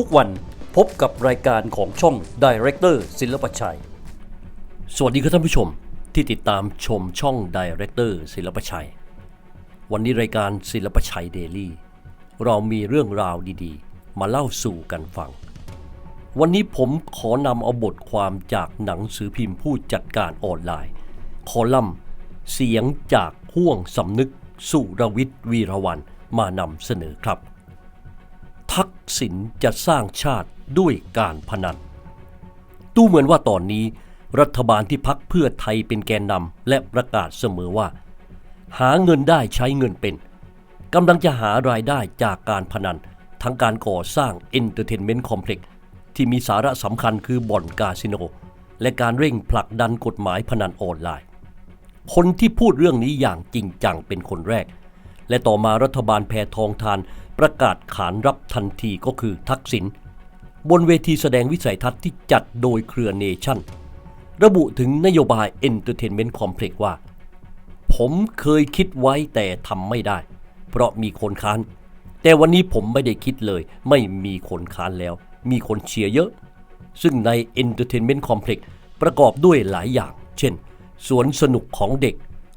ทุกวันพบกับรายการของช่อง Director ศิลปชัย สวัสดีครับท่านผู้ชมที่ติดตามชมช่อง Director ศิลปชัย วันนี้รายการศิลปชัยเดลี่เรามีเรื่องราวดีๆ มาเล่าสู่กันฟัง วันนี้ผมขอนำเอาบทความจากหนังสือพิมพ์ผู้จัดการออนไลน์ คอลัมน์ เสียงจากห่วงสำนึกสุรวิทย์วีรวันมานำเสนอครับ ทักษิณจะสร้างชาติด้วยการพนันดูเหมือนว่าตอนนี้ รัฐบาลที่พักเพื่อไทยเป็นแกนนำและประกาศเสมอว่า หาเงินได้ใช้เงินเป็นกำลังจะหารายได้จากการพนัน ทั้งการก่อสร้าง Entertainment Complex ที่มีสาระสำคัญคือบ่อนคาสิโน และการเร่งผลักดันกฎหมายพนันออนไลน์ คนที่พูดเรื่องนี้อย่างจริงจังเป็นคนแรก และต่อมารัฐบาลแพทองทาน ประกาศขานรับทันทีก็คือทักษิณบนเวทีแสดงวิสัยทัศน์ที่จัดโดยเครือเนชั่น ระบุถึงนโยบาย Entertainment Complex ว่า ผมเคยคิดไว้แต่ทำไม่ได้ เพราะมีคนค้าน แต่วันนี้ผมไม่ได้คิดเลย ไม่มีคนค้านแล้ว มีคนเชียร์เยอะ ซึ่งใน Entertainment Complex ประกอบด้วยหลายอย่าง เช่น สวนสนุกของเด็ก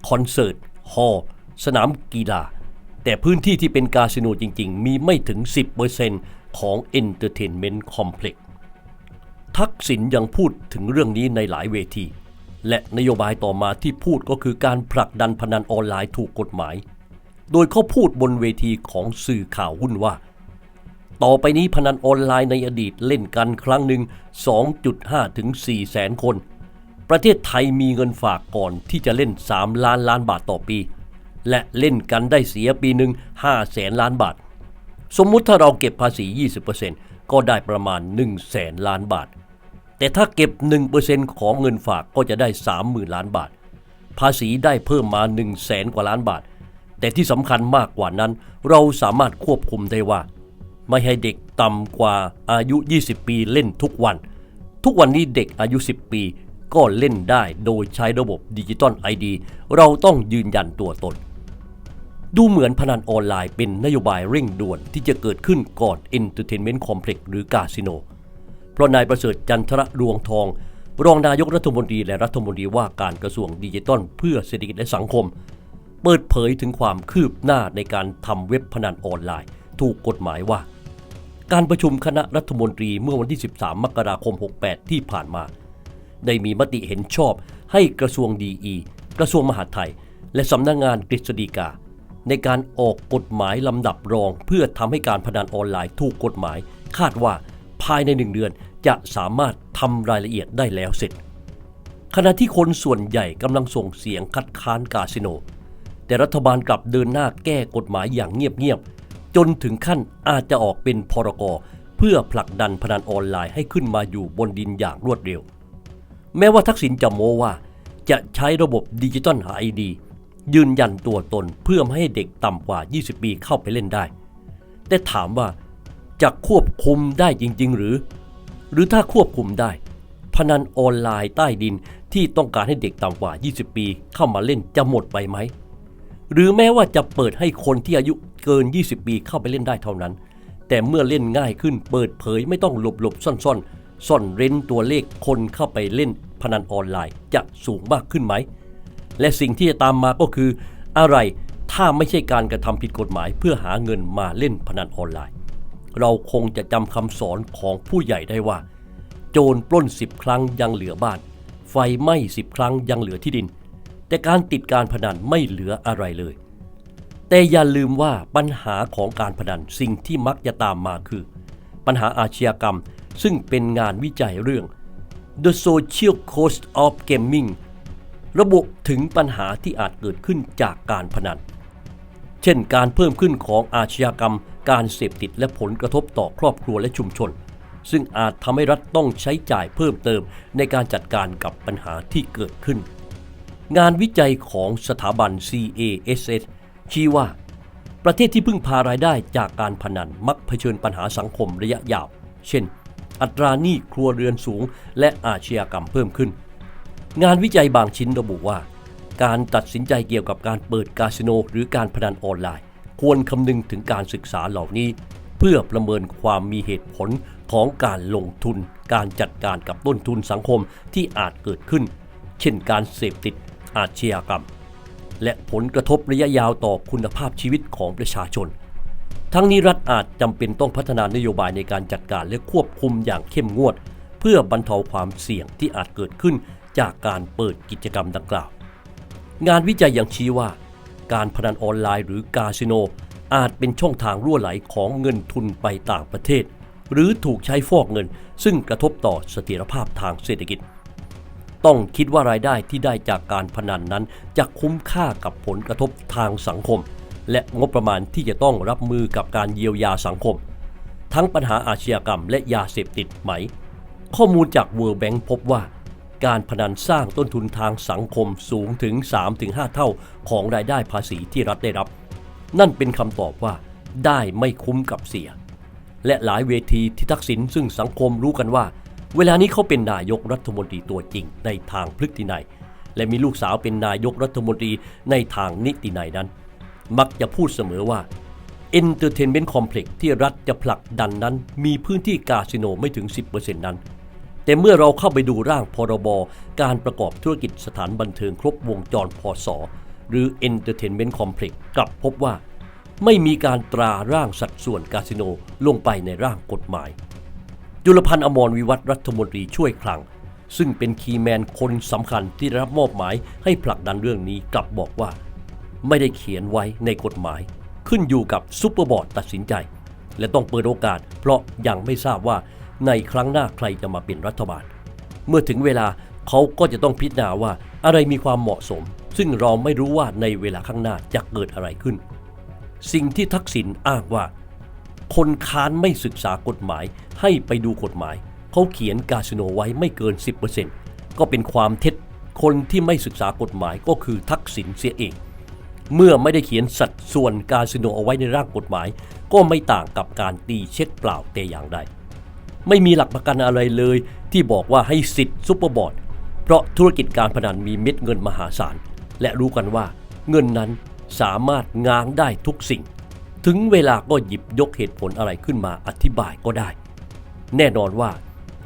คอนเสิร์ต ฮอลล์สนามกีฬา แต่พื้นที่ที่เป็นคาสิโนจริง ๆ มีไม่ถึง 10%ของ Entertainment Complex ทักษิณยังพูดถึงเรื่องนี้ในหลายเวที และนโยบายต่อมาที่พูดก็คือการผลักดันพนันออนไลน์ถูกกฎหมาย โดยเขาพูดบนเวทีของสื่อข่าวหุ้นว่า ต่อไปนี้พนันออนไลน์ในอดีตเล่นกันครั้งหนึ่ง 2.5 ถึง 4 แสนคน ประเทศไทยมีเงินฝากก่อนที่จะเล่น 3 ล้านล้านบาทต่อปี และเล่นกันได้เสียปีหนึ่ง5แสนล้านบาท สมมุติถ้าเราเก็บภาษี 20%ก็ได้ประมาณ1แสนล้านบาท แต่ถ้าเก็บ 1%ของเงินฝากก็จะได้ 30,000 ล้านบาท ภาษีได้เพิ่มมา1แสนกว่าล้านบาท แต่ที่สำคัญมากกว่านั้น เราสามารถควบคุมได้ว่า ไม่ให้เด็กต่ำกว่าอายุ 20 ปีเล่นทุกวัน ทุกวันนี้เด็กอายุ 10 ปีก็เล่นได้โดยใช้ระบบดิจิตอลไอดี เราต้องยืนยันตัวตน ดูเหมือนพนันออนไลน์เป็นนโยบายเร่งด่วนที่จะเกิดขึ้นก่อน Entertainment Complex หรือคาสิโน เพราะนายประเสริฐจันทรรวงทอง รองนายกรัฐมนตรีและรัฐมนตรีว่าการกระทรวงดิจิทัลเพื่อเศรษฐกิจและสังคม เปิดเผยถึงความคืบหน้าในการทำเว็บพนันออนไลน์ ถูกกฎหมายว่า การประชุมคณะรัฐมนตรีเมื่อวันที่ 13 มกราคม 68 ที่ผ่านมา ได้มีมติเห็นชอบให้กระทรวงดีอีกระทรวงมหาดไทย และสำนักงงานกฤษฎีกา ในการออกกฎหมายลำดับรอง เพื่อทำให้การพนันออนไลน์ถูกกฎหมาย คาดว่าภายในหนึ่งเดือนจะสามารถทำรายละเอียดได้แล้วเสร็จ ขณะที่คนส่วนใหญ่กำลังส่งเสียงคัดค้านคาสิโน แต่รัฐบาลกลับเดินหน้าแก้กฎหมายอย่างเงียบๆจนถึงขั้นอาจจะออกเป็นพรกเพื่อผลักดันพนันออนไลน์ให้ขึ้นมาอยู่บนดินอย่างรวดเร็ว แม้ว่าทักษิณจะโม้ว่า จะใช้ระบบดิจิตอลไอดี ยืนยันตัวตนเพื่อไม่ให้เด็กต่ำกว่า 20 ปีเข้าไปเล่นได้ แต่ถามว่าจะควบคุมได้จริง ๆ หรือ หรือถ้าควบคุมได้ พนันออนไลน์ใต้ดินที่ต้องการให้เด็กต่ำกว่า 20 ปีเข้ามาเล่นจะหมดไปไหม หรือแม้ว่าจะเปิดให้คนที่อายุเกิน 20 ปีเข้าไปเล่นได้เท่านั้น แต่เมื่อเล่นง่ายขึ้นเปิดเผยไม่ต้องหลบหลบๆซ่อนซ่อนเร้นตัวเลขคนเข้าไปเล่นพนันออนไลน์จะสูงมากขึ้นไหม และสิ่งที่จะตามมาก็คืออะไรถ้าไม่ใช่การกระทำผิดกฎหมายเพื่อหาเงินมาเล่นพนันออนไลน์ เราคงจะจำคำสอนของผู้ใหญ่ได้ว่า โจรปล้นสิบครั้งยังเหลือบ้าน ไฟไหม้สิบครั้งยังเหลือที่ดิน แต่การติดการพนันไม่เหลืออะไรเลย แต่อย่าลืมว่าปัญหาของการพนันสิ่งที่มักจะตามมาคือ ปัญหาอาชญากรรมซึ่งเป็นงานวิจัยเรื่อง The Social Cost of Gaming ระบุถึงปัญหาที่อาจเกิดขึ้นจากการพนัน เช่นการเพิ่มขึ้นของอาชญากรรม การเสพติดและผลกระทบต่อครอบครัวและชุมชน ซึ่งอาจทำให้รัฐต้องใช้จ่ายเพิ่มเติมในการจัดการกับปัญหาที่เกิดขึ้น งานวิจัยของสถาบัน CASS ชี้ว่า ประเทศที่พึ่งพารายได้จากการพนันมักเผชิญปัญหาสังคมระยะยาว เช่น อัตราหนี้ครัวเรือนสูง และอาชญากรรมเพิ่มขึ้น งานวิจัยบางชิ้นระบุว่า การตัดสินใจเกี่ยวกับการเปิดคาสิโนหรือการพนันออนไลน์ ควรคำนึงถึงการศึกษาเหล่านี้ เพื่อประเมินความมีเหตุผลของการลงทุน การจัดการกับต้นทุนสังคมที่อาจเกิดขึ้น เช่นการเสพติดอาชญากรรม และผลกระทบระยะยาวต่อคุณภาพชีวิตของประชาชน ทั้งนี้รัฐอาจจำเป็นต้องพัฒนานโยบายในการจัดการและควบคุมอย่างเข้มงวด เพื่อบรรเทาความเสี่ยงที่อาจเกิดขึ้น จากการเปิดกิจกรรมดังกล่าว งานวิจัยยังชี้ว่า การพนันออนไลน์หรือคาสิโน อาจเป็นช่องทางรั่วไหลของเงินทุนไปต่างประเทศ หรือถูกใช้ฟอกเงิน ซึ่งกระทบต่อเสถียรภาพทางเศรษฐกิจ ต้องคิดว่ารายได้ที่ได้จากการพนันนั้นจะคุ้มค่ากับผลกระทบทางสังคม และงบประมาณที่จะต้องรับมือกับการเยียวยาสังคม ทั้งปัญหาอาชญากรรมและยาเสพติดไหม ข้อมูลจาก World Bank พบว่า การพนันสร้างต้นทุนทางสังคมสูงถึง 3-5 เท่าของรายได้ภาษีที่รัฐได้รับ นั่นเป็นคำตอบว่า ได้ไม่คุ้มกับเสีย และหลายเวทีที่ทักษิณซึ่งสังคมรู้กันว่า เวลานี้เขาเป็นนายกรัฐมนตรีตัวจริงในทางพฤตินัย และมีลูกสาวเป็นนายกรัฐมนตรีในทางนิตินัยนั้น มักจะพูดเสมอว่า Entertainment Complex ที่รัฐจะผลักดันนั้น มีพื้นที่คาสิโนไม่ถึง 10%นั้น แต่เมื่อเราเข้าไปดูร่างพรบการประกอบธุรกิจสถานบันเทิงครบวงจรพศหรือ Entertainment Complex กลับพบว่า ไม่มีการตราร่างสัดส่วนคาสิโนลงไปในร่างกฎหมาย จุลพันธ์อมรวิวัฒน์รัฐมนตรีช่วยคลัง ซึ่งเป็นคีย์แมนคนสำคัญที่ได้รับมอบหมายให้ผลักดันเรื่องนี้กลับบอกว่า ไม่ได้เขียนไว้ในกฎหมาย ขึ้นอยู่กับซุปเปอร์บอร์ดตัดสินใจ และต้องเปิดโอกาสเพราะยังไม่ทราบว่า ในครั้งหน้าใครจะมาเป็นรัฐบาล เมื่อถึงเวลาเขาก็จะต้องพิจารณาว่าอะไรมีความเหมาะสม ซึ่งเราไม่รู้ว่าในเวลาข้างหน้าจะเกิดอะไรขึ้น สิ่งที่ทักษิณอ้างว่า คนค้านไม่ศึกษากฎหมาย ให้ไปดูกฎหมาย เขาเขียนคาสิโนไว้ไม่เกิน 10%ก็เป็นความเท็จคนที่ไม่ศึกษากฎหมายก็คือทักษิณเสียเอง เมื่อไม่ได้เขียนสัดส่วนคาสิโนเอาไว้ในร่างกฎหมาย ก็ไม่ต่างกับการตีเช็ดเปล่าแต่อย่างใด ไม่มีหลักประกันอะไรเลย ที่บอกว่าให้สิทธิ์ซุปเปอร์บอร์ดเพราะธุรกิจการพนันมีเม็ดเงินมหาศาล และรู้กันว่าเงินนั้นสามารถง้างได้ทุกสิ่ง ถึงเวลาก็หยิบยกเหตุผลอะไรขึ้นมาอธิบายก็ได้ แน่นอนว่า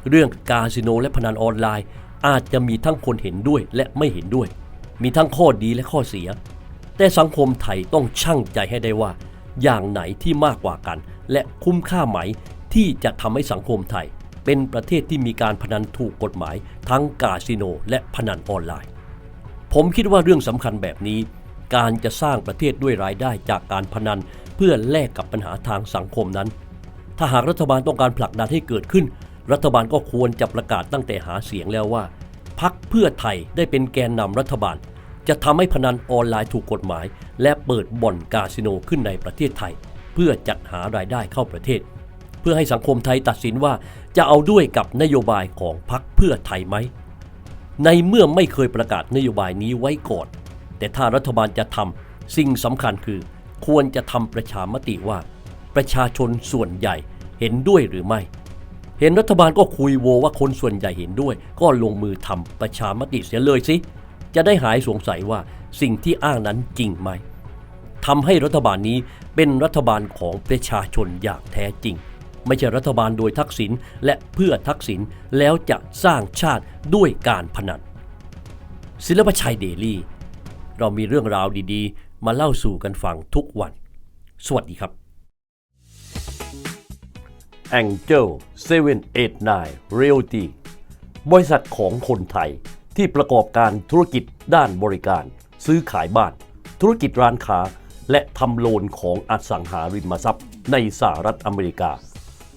เรื่องคาสิโนและพนันออนไลน์ อาจจะมีทั้งคนเห็นด้วยและไม่เห็นด้วย มีทั้งข้อดีและข้อเสีย แต่สังคมไทยต้องชั่งใจให้ได้ว่า อย่างไหนที่มากกว่ากัน และคุ้มค่าไหม ที่จะทำให้สังคมไทย เป็นประเทศที่มีการพนันถูกกฎหมาย ทั้งคาสิโนและพนันออนไลน์ ผมคิดว่าเรื่องสำคัญแบบนี้ การจะสร้างประเทศด้วยรายได้จากการพนัน เพื่อแลกกับปัญหาทางสังคมนั้น ถ้าหากรัฐบาลต้องการผลักดันให้เกิดขึ้น รัฐบาลก็ควรจะประกาศตั้งแต่หาเสียงแล้วว่าพักเพื่อไทยได้เป็นแกนนำรัฐบาล จะทำให้พนันออนไลน์ถูกกฎหมาย และเปิดบ่อนคาสิโนขึ้นในประเทศไทย เพื่อจัดหารายได้เข้าประเทศ พื่อให้สังคมไทยตัดสินว่าจะเอาด้วยกับนโยบายของพักเพื่อไทยไหม ในเมื่อไม่เคยประกาศนโยบายนี้ไว้ก่อน แต่ถ้ารัฐบาลจะทำสิ่งสำคัญคือ ควรจะทำประชามติว่า ประชาชนส่วนใหญ่เห็นด้วยหรือไม่ เห็นรัฐบาลก็คุยโวว่าคนส่วนใหญ่เห็นด้วย ก็ลงมือทำประชามติเสียเลยสิ จะได้หายสงสัยว่าสิ่งที่อ้างนั้นจริงไหมทำให้รัฐบาลนี้เป็นรัฐบาลของประชาชนอย่างแท้จริง ไม่ใช่รัฐบาลโดยทักษิณและเพื่อทักษิณแล้วจะสร้างชาติด้วยการพนันศิลปชัยเดลี่ เรามีเรื่องราวดีๆ มาเล่าสู่กันฟังทุกวัน สวัสดีครับ Angel 789 Realty บริษัทของคนไทยที่ประกอบการธุรกิจด้านบริการ ซื้อขายบ้าน ธุรกิจร้านค้า และทำโลนของอสังหาริมทรัพย์ในสหรัฐอเมริกา